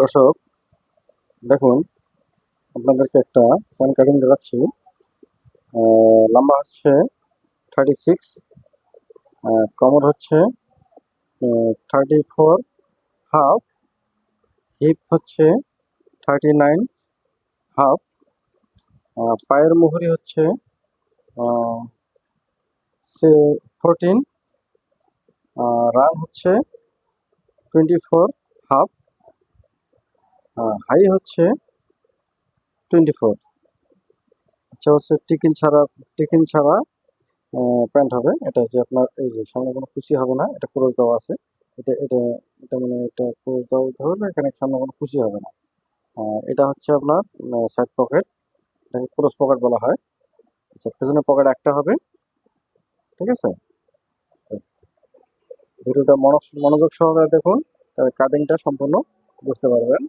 দর্শক, দেখুন, আপনাদেরকে একটা প্যান কাটিং দেখাচ্ছি। লম্বা হচ্ছে থার্টি সিক্স কমর হচ্ছে থার্টি ফোর হাফ হিপ হচ্ছে থার্টি নাইন হাফ পায়ের মুহুরি হচ্ছে সে ফোরটিন রান হচ্ছে টোয়েন্টি ফোর হাফ হাই হচ্ছে টোয়েন্টি ফোর আচ্ছা হচ্ছে টিকিন ছাড়া টিকিন ছাড়া প্যান্ট হবে। এটা হচ্ছে আপনার, এই যে, সামনে কোনো খুশি হবে না, এটা ক্রোজ দেওয়া আছে। এটা এটা এটা মানে এটা ক্রোজ দেওয়া ধরলে এখানে সামনে কোনো খুশি হবে না। এটা হচ্ছে আপনার সাইড পকেট এটাকে ক্রোজ পকেট বলা হয়। আচ্ছা পেছনের পকেট একটা হবে। ঠিক আছে? ভিডিওটা মনোযোগ সহকারে দেখুন তবে কাটিংটা সম্পূর্ণ বুঝতে পারবেন।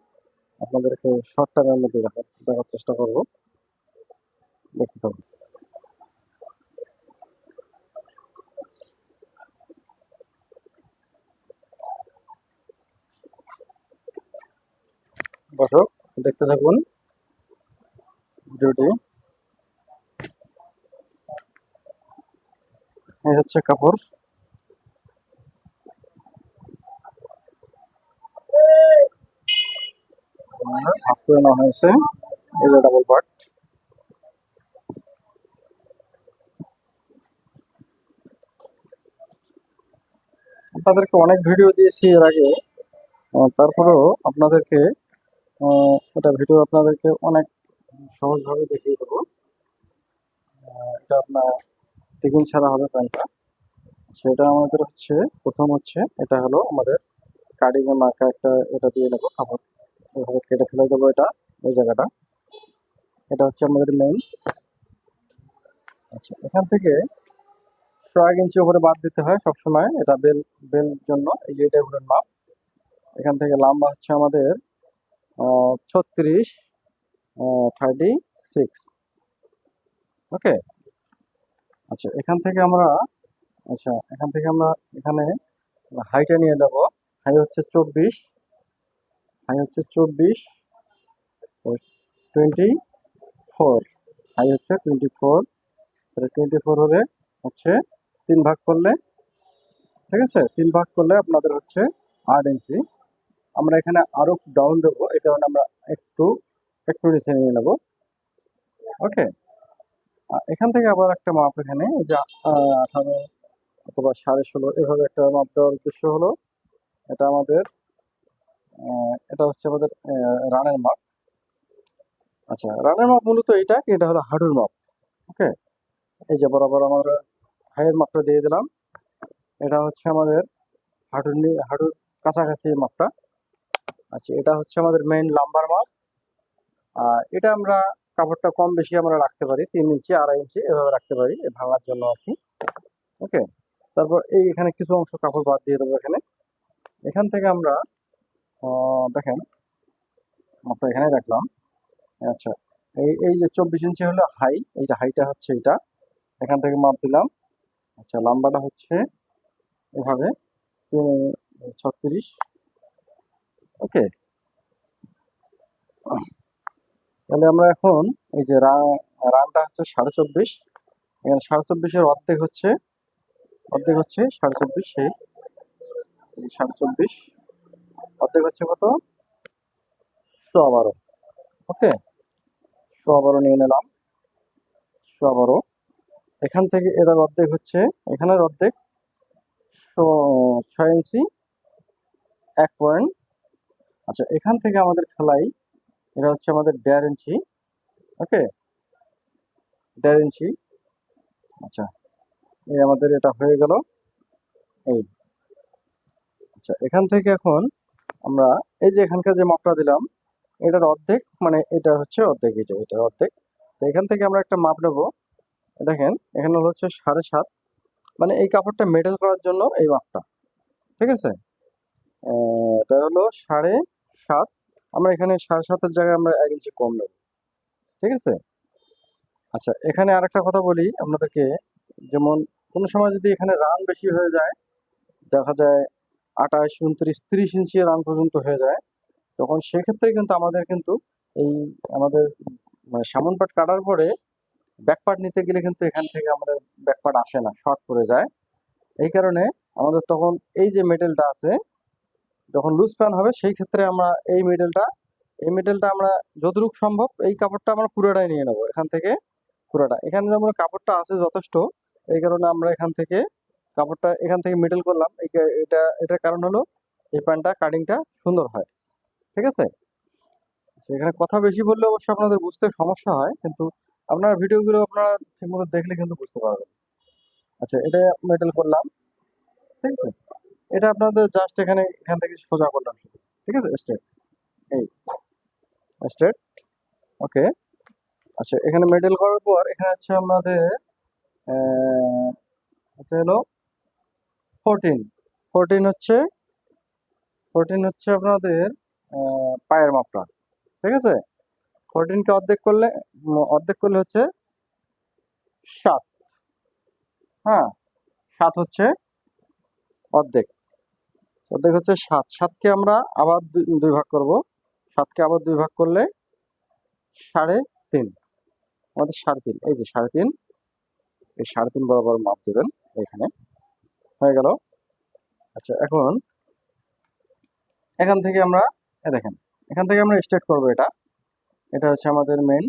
আপনাদেরকে শর্ট টাইমের মধ্যে দেখা দেখার চেষ্টা করব। দেখতে থাকুন। দর্শক, দেখতে থাকুন ভিডিওটি। এই হচ্ছে কাপড়। ভাঁজ করে নেওয়া হয়েছে। এই যে ডাবল পার্ট আপনাদেরকে অনেক ভিডিও দিয়েছি এর আগে। তারপরেও আপনাদেরকে এটা ভিডিও আপনাদেরকে অনেক সহজভাবে দেখিয়ে দেবো। এটা আপনার টিফিন ছাড়া হবে প্যান্টটা সেটা আমাদের হচ্ছে, প্রথম হচ্ছে, এটা হলো আমাদের কার্ডিং এর মার্কা একটা, এটা দিয়ে নেব কাপড় কেটে ফেলে দেবো এটা, এই জায়গাটা। এটা হচ্ছে আমাদের মেইন আচ্ছা এখান থেকে ছয় ইঞ্চি উপরে বাদ দিতে হয় সবসময়, এটা বেল বেল জন্য। এই যে এটা হলেন মাপ। এখান থেকে লম্বা হচ্ছে আমাদের ছত্রিশ থার্টি সিক্স ওকে? আচ্ছা এখান থেকে আমরা আচ্ছা এখান থেকে আমরা এখানে হাইটা নিয়ে নেব। হাই হচ্ছে চব্বিশ। হাই হচ্ছে চব্বিশ টোয়েন্টি ফোর হাই হচ্ছে টোয়েন্টি ফোর টোয়েন্টি ফোর হলে হচ্ছে তিন ভাগ করলে, ঠিক আছে? তিন ভাগ করলে আপনাদের হচ্ছে আট ইঞ্চি। আমরা এখানে আরও ডাউন দেবো, এই কারণে আমরা একটু একটু নিচে নিয়ে নেব। ওকে এখান থেকে আবার একটা মাপ এখানে যে আঠারো অথবা সাড়ে ষোলো, এভাবে একটা মাপ দেওয়ার উদ্দেশ্য হলো, এটা আমাদের এটা হচ্ছে আমাদের রানের মাপ। আচ্ছা রানের মাপ মূলত এইটা, কি এটা হলো হাঁটুর মাপ, ওকে? এই যে বরাবর আমরা হাইয়ের মাপটা দিয়ে দিলাম। এটা হচ্ছে আমাদের হাঁটুর হাঁটুর কাছাকাছি মাপটা। আচ্ছা এটা হচ্ছে আমাদের মেইন লাম্বার মাপ। আর এটা আমরা কাপড়টা কম বেশি আমরা রাখতে পারি, তিন ইঞ্চি, আড়াই ইঞ্চি, এভাবে রাখতে পারি ভাঙার জন্য আর কি, ওকে? তারপর এই এখানে কিছু অংশ কাপড় বাদ দিয়ে দেবো এখানে। এখান থেকে আমরা দেখেন, মাপটা এখানে রাখলাম। আচ্ছা এই এই যে চব্বিশ ইঞ্চি হলো হাই, এইটা হাইটা হচ্ছে এটা। এখান থেকে মাপ দিলাম। আচ্ছা লম্বাটা হচ্ছে এভাবে ছত্রিশ। ওকে। তাহলে আমরা এখন এই যে রানটা হচ্ছে সাড়ে চব্বিশ। এখানে সাড়ে চব্বিশের অর্ধেক হচ্ছে অর্ধেক হচ্ছে সাড়ে চব্বিশ, সেই সাড়ে চব্বিশ। অর্ধেক হচ্ছে কত? সোয়া বারো ওকে? সোয়া বারো নিয়ে নিলাম। সোয়া বারো এখান থেকে এটার অর্ধেক হচ্ছে, এখানের অর্ধেক ছয় ইঞ্চি, এক পয়েন্ট। আচ্ছা এখান থেকে আমাদের ফেলাই এটা হচ্ছে আমাদের দেড় ইঞ্চি, ওকে? দেড় ইঞ্চি। আচ্ছা এই আমাদের এটা হয়ে গেল। এই। আচ্ছা এখান থেকে এখন আমরা এই যে এখানকার যে মাপটা দিলাম, এটার অর্ধেক মানে এটা হচ্ছে অর্ধেক, এটা, এটার অর্ধেক। তো এখান থেকে আমরা একটা মাপ নেব। দেখেন, এখানে হচ্ছে সাড়ে সাত। মানে এই কাপড়টা মেটেল করার জন্য এই মাপটা ঠিক আছে? এটা হলো সাড়ে সাত। আমরা এখানে সাড়ে সাতের জায়গায় আমরা এক ইঞ্চি কম নেব। ঠিক আছে? আচ্ছা এখানে আরেকটা কথা বলি আপনাদেরকে। যেমন কোনো সময় যদি এখানে রান বেশি হয়ে যায়, দেখা যায় আঠাশ, উনত্রিশ, তিরিশ ইঞ্চি রান পর্যন্ত হয়ে যায়। তখন সেক্ষেত্রে কিন্তু আমাদের কিন্তু এই আমাদের মানে সামন পাট কাটার পরে ব্যাক পার্ট নিতে গেলে কিন্তু এখান থেকে আমাদের ব্যাক পার্ট আসে না শর্ট পড়ে যায়। এই কারণে আমাদের তখন এই যে মেডেলটা আছে, যখন লুজ প্যান হবে সেই ক্ষেত্রে আমরা এই মেডেলটা এই মেডেলটা আমরা যতটুকু সম্ভব এই কাপড়টা আমরা পুরোটাই নিয়ে নেব, এখান থেকে পুরোটা। এখানে যেমন কাপড়টা আছে যথেষ্ট, এই কারণে আমরা এখান থেকে কাপড়টা এখান থেকে মেটেল করলাম। এটা, এটার কারণ হলো এই প্যান্টটা কাটিংটা সুন্দর হয়। ঠিক আছে? এখানে কথা বেশি বললে অবশ্য আপনাদের বুঝতে সমস্যা হয়, কিন্তু আপনার ভিডিওগুলো আপনারা ঠিকমতো দেখলে কিন্তু বুঝতে পারবেন। আচ্ছা এটা মেটেল করলাম। ঠিক আছে? এটা আপনাদের জাস্ট এখানে, এখান থেকে সোজা করলাম শুধু। ঠিক আছে? স্ট্রেট এই। স্ট্রেট ওকে আচ্ছা এখানে মেডেল করার পর এখানে হচ্ছে আমাদের হচ্ছে হলো ফোরটিন ফোরটিন হচ্ছে ফোরটিন হচ্ছে আপনাদের পায়ের মাপটা, ঠিক আছে? ফোরটিনকে অর্ধেক করলে অর্ধেক করলে হচ্ছে সাত। হ্যাঁ সাত হচ্ছে অর্ধেক। অর্ধেক হচ্ছে সাত। সাতকে আমরা আবার দুই ভাগ করব। সাতকে আবার দুই ভাগ করলে সাড়ে তিন। আমাদের সাড়ে তিন, এই যে সাড়ে তিন, এই সাড়ে তিন বরাবর মাপ দেবেন এখানে। হয়ে গেল। আচ্ছা এখন এখান থেকে আমরা দেখেন, এখান থেকে আমরা স্টার্ট করব এটা। এটা হচ্ছে আমাদের মেন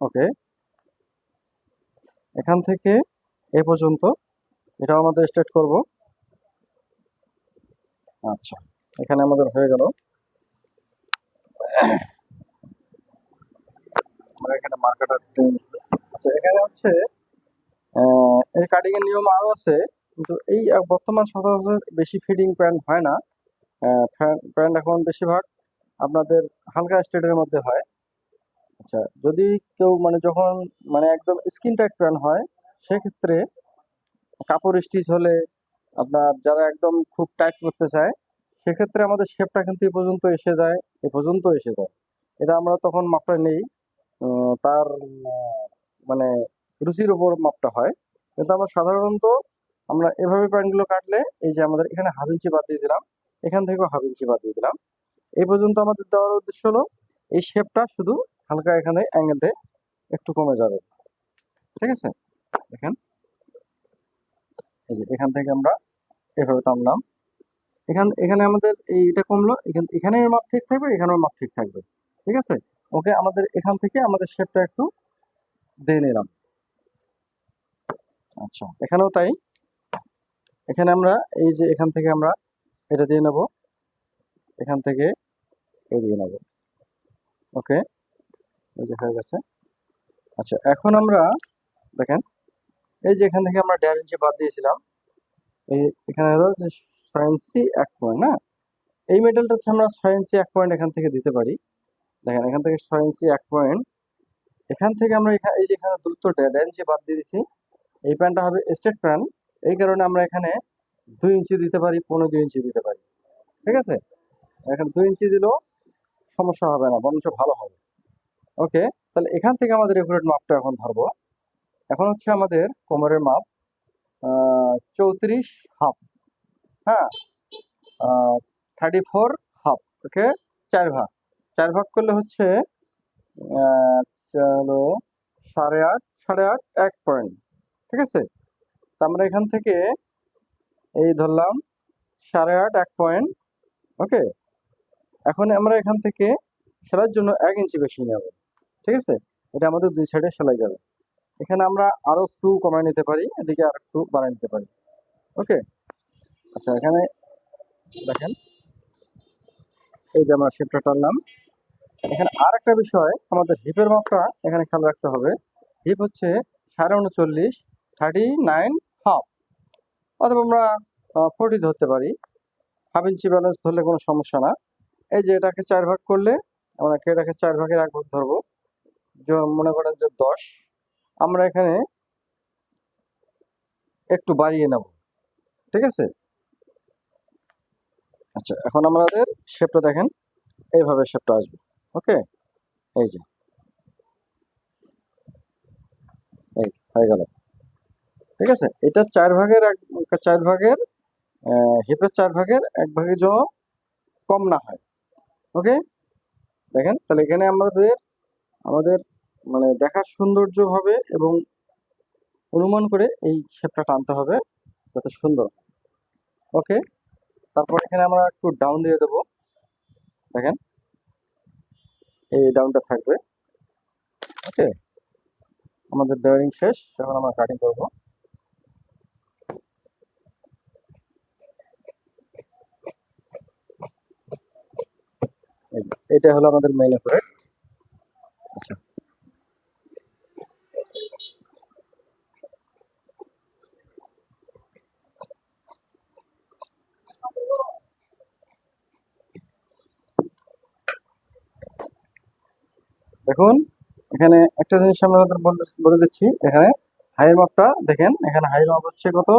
ওকে। এখান থেকে এ পর্যন্ত এটা আমাদের স্টার্ট করব। আচ্ছা এখানে আমাদের হয়ে গেল। আমরা এখানে মার্কেটার আচ্ছা এখানে হচ্ছে এর কাটিং এর নিয়ম আরও আছে, কিন্তু এই বর্তমান সচরাচর বেশি ফিডিং প্যান্ট হয় না। প্যান্ট এখন বেশিরভাগ আপনাদের হালকা স্টেটের মধ্যে হয়। আচ্ছা যদি কেউ মানে যখন মানে একদম স্কিন টাইট প্যান্ট হয়, সেক্ষেত্রে কাপড় স্টিচ হলে আপনার যারা একদম খুব টাইট করতে চায়, সেক্ষেত্রে আমাদের শেপটা কিন্তু এ পর্যন্ত এসে যায়, এ পর্যন্ত এসে যায়। এটা আমরা তখন মাপটা নেই। তার মানে রুচির উপর মাপটা হয়। কিন্তু আমরা সাধারণত আমরা এভাবে প্যান্টগুলো কাটলে, এই যে আমাদের এখানে হাফ ইঞ্চি বাদ দিয়ে দিলাম, এখান থেকেও হাফ ইঞ্চি বাদ দিয়ে দিলাম। এই পর্যন্ত আমাদের দেওয়ার উদ্দেশ্য হলো, এই শেপটা শুধু হালকা এখানে অ্যাঙ্গেলতে একটু কমে যাবে। ঠিক আছে? দেখেন। এই যে এখান থেকে আমরা এভাবে টানলাম। এখান, এখানে আমাদের এই এটা কমলো, এখান এখানের মাপ ঠিক থাকবে, এখানেও মাপ ঠিক থাকবে। ঠিক আছে? ওকে আমাদের এখান থেকে আমাদের শেপটা একটু দিয়ে নিলাম। আচ্ছা। এখানেও তাই। এখানে আমরা এই যে এখান থেকে আমরা এটা দিয়ে নেব। এখান থেকে এই দিয়ে নেব। ওকে? এই যে হয়ে গেছে। আচ্ছা এখন আমরা দেখেন, এই যে এখান থেকে আমরা দেড় ইঞ্চি বাদ দিয়েছিলাম। এই এখানে হলো যে ছয় এক পয়েন্ট না? এই মেডেলটা হচ্ছে আমরা ছয় এক পয়েন্ট এখান থেকে দিতে পারি। দেখেন, এখান থেকে ছয় এক পয়েন্ট এখান থেকে আমরা এই যে এখানে দ্রুত দেড় ইঞ্চি বাদ দিয়ে দিছি এই প্যান্টটা হবে স্টেট প্যান্ট এই কারণে আমরা এখানে দুই ইঞ্চি দিতে পারি, পনেরো দুই ইঞ্চি দিতে পারি। ঠিক আছে? এখানে দুই ইঞ্চি দিলেও সমস্যা হবে না, বরঞ্চ ভালো হবে। ওকে? তাহলে এখান থেকে আমাদের একুরেট মাপটা এখন ধরবো। এখন হচ্ছে আমাদের কোমরের মাপ চৌত্রিশ হাফ। হ্যাঁ? Thirty four half, okay? চার ভাগ। চার ভাগ করলে হচ্ছে চলো সাড়ে আট সাড়ে আট, এক পয়েন্ট। ঠিক আছে? তা আমরা এখান থেকে এই ধরলাম সাড়ে আট, এক পয়েন্ট ওকে এখন আমরা এখান থেকে সেলাইয়ের জন্য এক ইঞ্চি বেশি নেব, ঠিক আছে? এটা আমাদের দুই সাইডে সেলাই যাবে। এখানে আমরা আরও একটু কমায় নিতে পারি, এদিকে আর একটু বাড়ায় নিতে পারি ওকে আচ্ছা এখানে দেখেন, এই যে আমরা শেপটা টানলাম। এখানে আর একটা বিষয়, আমাদের হিপের মাপটা এখানে খেয়াল রাখতে হবে। হিপ হচ্ছে সাড়ে উনচল্লিশ থার্টি নাইন হাফ অথবা আমরা ফোরটি ধরতে পারি। হাফ ইঞ্চি ব্যালেন্স ধরলে কোনো সমস্যা না। এই যে এটাকে চার ভাগ করলে, আমরা এটাকে চার ভাগের এক ভাগ ধরবো। মনে করেন যে দশ, আমরা এখানে একটু বাড়িয়ে নেব। ঠিক আছে? আচ্ছা এখন আমাদের শেপটা দেখেন। এইভাবে শেপটা আসবে। ওকে? এই যে। এই, হয়ে গেল। ঠিক আছে? এটা চার ভাগের এক, চার ভাগের হিপের চার ভাগের এক ভাগের জন্য কম না হয়। ওকে? দেখেন, তাহলে এখানে আমাদের আমাদের মানে দেখার সৌন্দর্য হবে এবং অনুমান করে এই শেপটা টানতে হবে যাতে সুন্দর। ওকে? তারপর এখানে আমরা একটু ডাউন দিয়ে দেবো। দেখেন, এই ডাউনটা থাকবে। ওকে? আমাদের ড্রয়িং শেষ, এখন আমরা কাটিং করব এই যে, এটা হলো আমাদের মেইন এফোরেট আচ্ছা দেখুন, এখানে একটা জিনিস আমরা আপনাদের বলে দিচ্ছি। এখানে হাইয়ের মাপটা দেখেন, এখানে হাইয়ের মাপ হচ্ছে কত?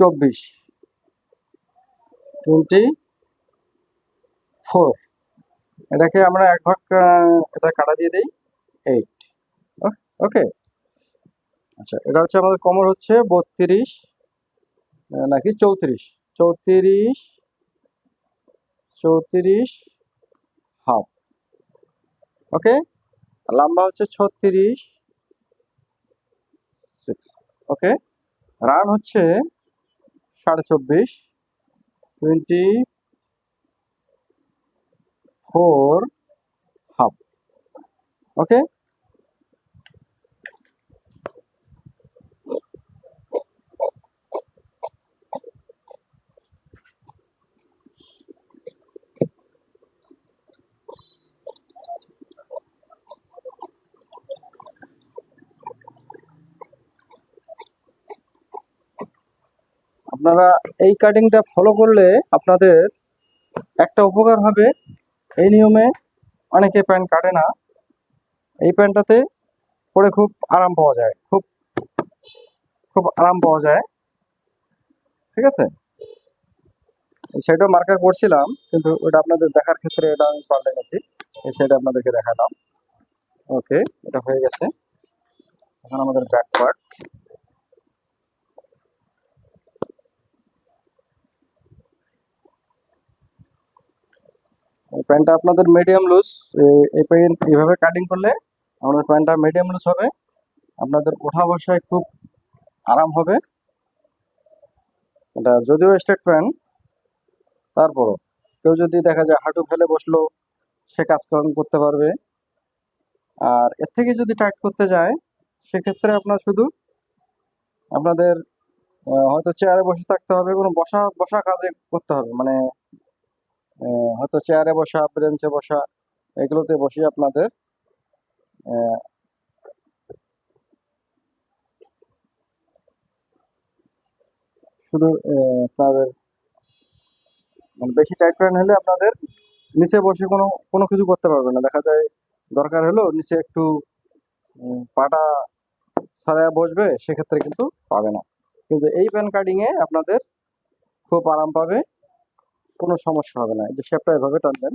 চব্বিশ। টোয়েন্টি ফোর এটাকে আমরা এক ভাগ এটা কাটা দিয়ে দিই। এইট ওকে আচ্ছা এটা হচ্ছে আমাদের কমর হচ্ছে বত্রিশ নাকি চৌত্রিশ? চৌত্রিশ চৌত্রিশ হাফ ওকে লম্বা হচ্ছে ছত্রিশ সিক্স ওকে রান হচ্ছে সাড়ে চব্বিশ টোয়েন্টি ফোর হাফ ওকে আপনারা এই কাটিংটা ফলো করলে আপনাদের একটা উপকার হবে। এই নিয়মে অনেকে প্যান্ট কাটে না। এই প্যান্টটাতে পরে খুব আরাম পাওয়া যায়। খুব খুব আরাম পাওয়া যায়। ঠিক আছে? সাইডও মার্কা করছিলাম কিন্তু ওটা আপনাদের দেখার ক্ষেত্রে এটা আমি পাল্টে গেছি এই সাইডে আপনাদেরকে দেখালাম। ওকে, এটা হয়ে গেছে। এখন আমাদের ব্যাক পার্ট প্যান্টটা আপনাদের মিডিয়াম লুজ এই প্যান্ট এইভাবে কাটিং করলে আমাদের প্যান্টটা মিডিয়াম লুজ হবে। আপনাদের ওঠা বসায় খুব আরাম হবে। এটা যদিও স্টেট প্যান্ট তারপরও কেউ যদি দেখা যায় হাঁটু ফেলে বসল, সে কাজকর্ম করতে পারবে। আর এর থেকে যদি টাইট করতে যায়, সেক্ষেত্রে আপনার শুধু আপনাদের হয়তো চেয়ারে বসে থাকতে হবে, কোনো বসা বসা কাজে করতে হবে। মানে হয়তো চেয়ারে বসা বেঞ্চে বসা, এগুলোতে বসে আপনাদের। শুধু আপনাদের মানে বেশি টাইট প্যান্ট হলে আপনাদের নিচে বসে কোনো কোনো কিছু করতে পারবে না। দেখা যায় দরকার হলো নিচে একটু পাটা ছাড়া বসবে, সেক্ষেত্রে কিন্তু পাবে না। কিন্তু এই প্যান এ আপনাদের খুব আরাম পাবে। কোনো সমস্যা হবে না। এই যে শেপটা এভাবে টানবেন,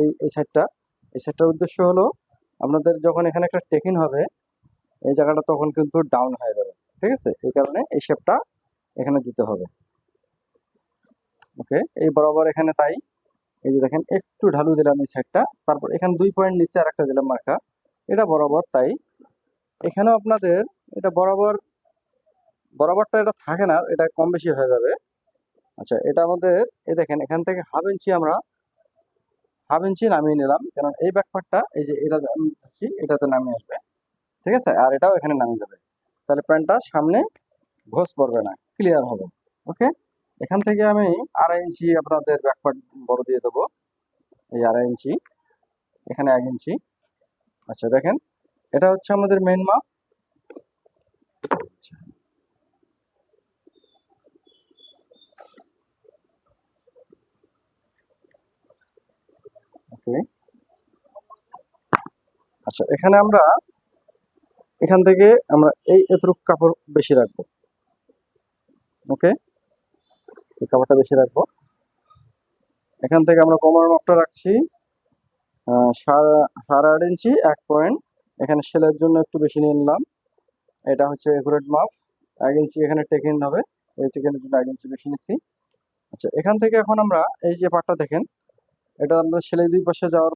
এই এই সাইডটা এই সাইডটার উদ্দেশ্য হলো আপনাদের যখন এখানে একটা টেকিন হবে, এই জায়গাটা তখন কিন্তু ডাউন হয়ে যাবে। ঠিক আছে? এই কারণে এই শেপটা এখানে দিতে হবে। ওকে এই বরাবর এখানে তাই। এই যে দেখেন, একটু ঢালু দিলাম এই সাইডটা তারপর এখানে দুই পয়েন্ট নিচে আর একটা দিলাম মার্কা। এটা বরাবর তাই। এখানেও আপনাদের এটা বরাবর, বরাবরটা এটা থাকে না, এটা কম বেশি হয়ে যাবে। আচ্ছা এটা আমাদের, এই দেখেন, এখান থেকে হাফ ইঞ্চি আমরা হাফ ইঞ্চি নামিয়ে নিলাম। কারণ এই ব্যাকপার্টটা এই যে এটা ধরছি এটাতে নামিয়ে আসবে। ঠিক আছে? আর এটাও এখানে নামিয়ে যাবে তাহলে প্যান্টটা সামনে ঘোষ পড়বে না ক্লিয়ার হবে। ওকে? এখান থেকে আমি আড়াই ইঞ্চি আপনাদের ব্যাকপার্ট বড় দিয়ে দেবো। এই আড়াই ইঞ্চি এখানে এক ইঞ্চি আচ্ছা দেখেন, এটা হচ্ছে আমাদের মেন মাপ। ওকে আচ্ছা এখানে আমরা এখান থেকে আমরা এই এতটুকু কাপড় বেশি রাখব। ওকে? এই কাপড়টা বেশি রাখব। এখান থেকে আমরা কোমর মাপটা রাখছি। সাড়ে আট ইঞ্চি, এক পয়েন্ট। এখানে সেলের জন্য একটু বেশি নিয়ে নিলাম। এটা হচ্ছে একুরেট মাপ। এক ইঞ্চি এখানে টেকিন হবে। এই টেকিনের জন্য এক ইঞ্চি বেশি নিচ্ছি। আচ্ছা এখান থেকে এখন আমরা এই যে পাটটা দেখেন এটা আমরা সেলাই দুই পাশে যাওয়ার